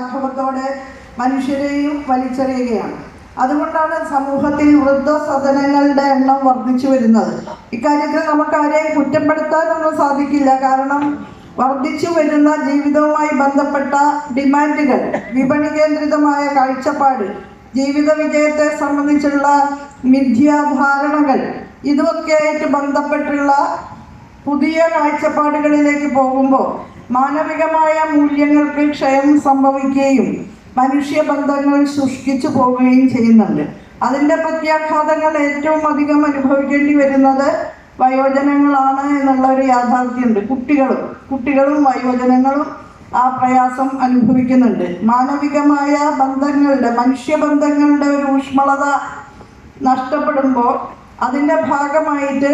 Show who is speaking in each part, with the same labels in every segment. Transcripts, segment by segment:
Speaker 1: ലാഘവത്തോടെ മനുഷ്യരെയും വലിച്ചെറിയുകയാണ്. അതുകൊണ്ടാണ് സമൂഹത്തിൽ വൃദ്ധസദനങ്ങളുടെ എണ്ണം വർദ്ധിച്ചു വരുന്നത്. ഇക്കാര്യത്തിൽ നമുക്ക് ആരെയും കുറ്റപ്പെടുത്താനൊന്നും സാധിക്കില്ല. കാരണം വർദ്ധിച്ചു വരുന്ന ജീവിതവുമായി ബന്ധപ്പെട്ട ഡിമാൻഡുകൾ വിപണി കേന്ദ്രിതമായ കാഴ്ചപ്പാട് ജീവിത വിജയത്തെ സംബന്ധിച്ചുള്ള മിഥ്യാധാരണകൾ ഇതുമൊക്കെയായിട്ട് ബന്ധപ്പെട്ടുള്ള പുതിയ കാഴ്ചപ്പാടുകളിലേക്ക് പോകുമ്പോൾ മാനവികമായ മൂല്യങ്ങൾക്ക് ക്ഷയം സംഭവിക്കുകയും മനുഷ്യബന്ധങ്ങൾ സൃഷ്ടിച്ചു പോവുകയും ചെയ്യുന്നുണ്ട്. അതിന്റെ പ്രത്യാഘാതങ്ങൾ ഏറ്റവും അധികം അനുഭവിക്കേണ്ടി വരുന്നത് വയോജനങ്ങളാണ് എന്നുള്ള ഒരു യാഥാർത്ഥ്യമുണ്ട്. കുട്ടികളും കുട്ടികളും വയോജനങ്ങളും ആ പ്രയാസം അനുഭവിക്കുന്നുണ്ട്. മാനവികമായ ബന്ധങ്ങളുടെ മനുഷ്യബന്ധങ്ങളുടെ ഒരു ഊഷ്മളത നഷ്ടപ്പെടുമ്പോൾ അതിന്റെ ഭാഗമായിട്ട്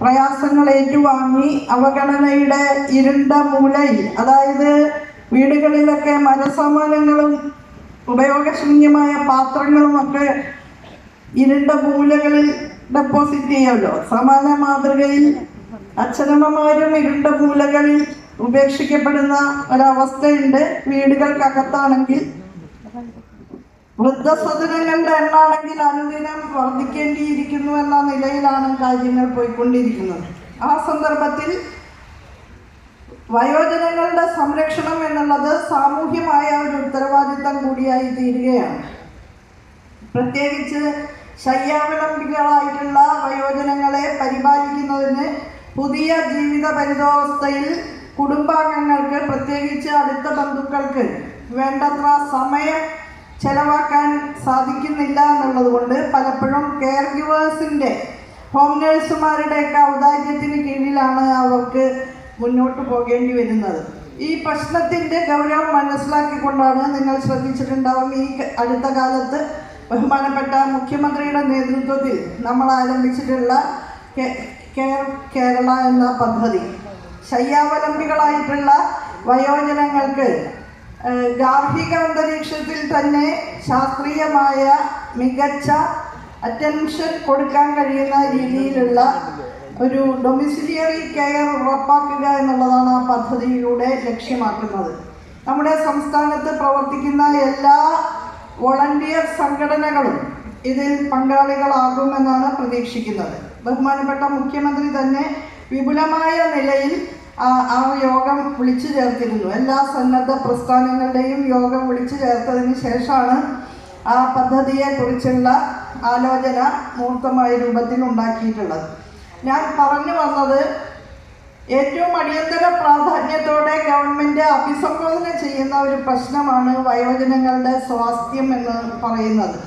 Speaker 1: പ്രയാസങ്ങൾ ഏറ്റുവാങ്ങി അവഗണനയുടെ ഇരുണ്ട മൂലയിൽ അതായത് വീടുകളിലൊക്കെ മരസമാനങ്ങളും ഉപയോഗശൂന്യമായ പാത്രങ്ങളും ഒക്കെ ഇരുണ്ട മൂലകളിൽ ഡെപ്പോസിറ്റ് ചെയ്യുമല്ലോ. സമാന മാതൃകയിൽ അച്ഛനമ്മമാരും ഇരുണ്ട മൂലകളിൽ ഉപേക്ഷിക്കപ്പെടുന്ന ഒരവസ്ഥയുണ്ട്. വീടുകൾക്കകത്താണെങ്കിൽ വൃദ്ധസദനങ്ങളുടെ എണ്ണാണെങ്കിൽ അനുദിനം വർദ്ധിക്കേണ്ടിയിരിക്കുന്നു എന്ന നിലയിലാണ് കാര്യങ്ങൾ പോയിക്കൊണ്ടിരിക്കുന്നത്. ആ സന്ദർഭത്തിൽ വയോജനങ്ങളുടെ സംരക്ഷണം എന്നുള്ളത് സാമൂഹ്യമായ ഒരു ഉത്തരവാദിത്തം കൂടിയായി തീരുകയാണ്. പ്രത്യേകിച്ച് ശയ്യാവലംബികളായിട്ടുള്ള വയോജനങ്ങളെ പരിപാലിക്കുന്നതിന് പുതിയ ജീവിത പരിതോവസ്ഥയിൽ കുടുംബാംഗങ്ങൾക്ക് പ്രത്യേകിച്ച് അടുത്ത ബന്ധുക്കൾക്ക് വേണ്ടത്ര സമയം ചെലവാക്കാൻ സാധിക്കുന്നില്ല എന്നുള്ളത് കൊണ്ട് പലപ്പോഴും കെയർ ഗിവേഴ്സിന്റെ ഹോം നേഴ്സുമാരുടെയൊക്കെ ഔദാര്യത്തിന് കീഴിലാണ് അവർക്ക് മുന്നോട്ട് പോകേണ്ടി വരുന്നത്. ഈ പ്രശ്നത്തിന്റെ ഗൗരവം മനസ്സിലാക്കിക്കൊണ്ടാണ് നിങ്ങൾ ശ്രദ്ധിച്ചിട്ടുണ്ടാവും ഈ അടുത്ത കാലത്ത് ബഹുമാനപ്പെട്ട മുഖ്യമന്ത്രിയുടെ നേതൃത്വത്തിൽ നമ്മൾ ആരംഭിച്ചിട്ടുള്ള കെയർ കേരള എന്ന പദ്ധതി. ശയ്യാവലംബികളായിട്ടുള്ള വയോജനങ്ങൾക്ക് ഗാർഹിക അന്തരീക്ഷത്തിൽ തന്നെ ശാസ്ത്രീയമായ മികച്ച അറ്റൻഷൻ കൊടുക്കാൻ കഴിയുന്ന രീതിയിലുള്ള ഒരു ഡൊമിസിലിയറി കെയർ ഉറപ്പാക്കുക എന്നുള്ളതാണ് ആ പദ്ധതിയിലൂടെ ലക്ഷ്യമാക്കുന്നത്. നമ്മുടെ സംസ്ഥാനത്ത് പ്രവർത്തിക്കുന്ന എല്ലാ വോളണ്ടിയർ സംഘടനകളും ഇതിൽ പങ്കാളികളാകുമെന്നാണ് പ്രതീക്ഷിക്കുന്നത്. ബഹുമാനപ്പെട്ട മുഖ്യമന്ത്രി തന്നെ വിപുലമായ നിലയിൽ ആ യോഗം വിളിച്ചു ചേർത്തിരുന്നു. എല്ലാ സന്നദ്ധ പ്രസ്ഥാനങ്ങളുടെയും യോഗം വിളിച്ചു ചേർത്തതിന് ശേഷമാണ് ആ പദ്ധതിയെക്കുറിച്ചുള്ള ആലോചന മൂർത്തമായ രൂപത്തിൽ ഉണ്ടാക്കിയിട്ടുള്ളത്. ഞാൻ പറഞ്ഞു വന്നത് ഏറ്റവും അടിയന്തര പ്രാധാന്യത്തോടെ ഗവൺമെന്റ് അഭിസംബോധന ചെയ്യുന്ന ഒരു പ്രശ്നമാണ് വയോജനങ്ങളുടെ സ്വാസ്ഥ്യം എന്ന് പറയുന്നത്.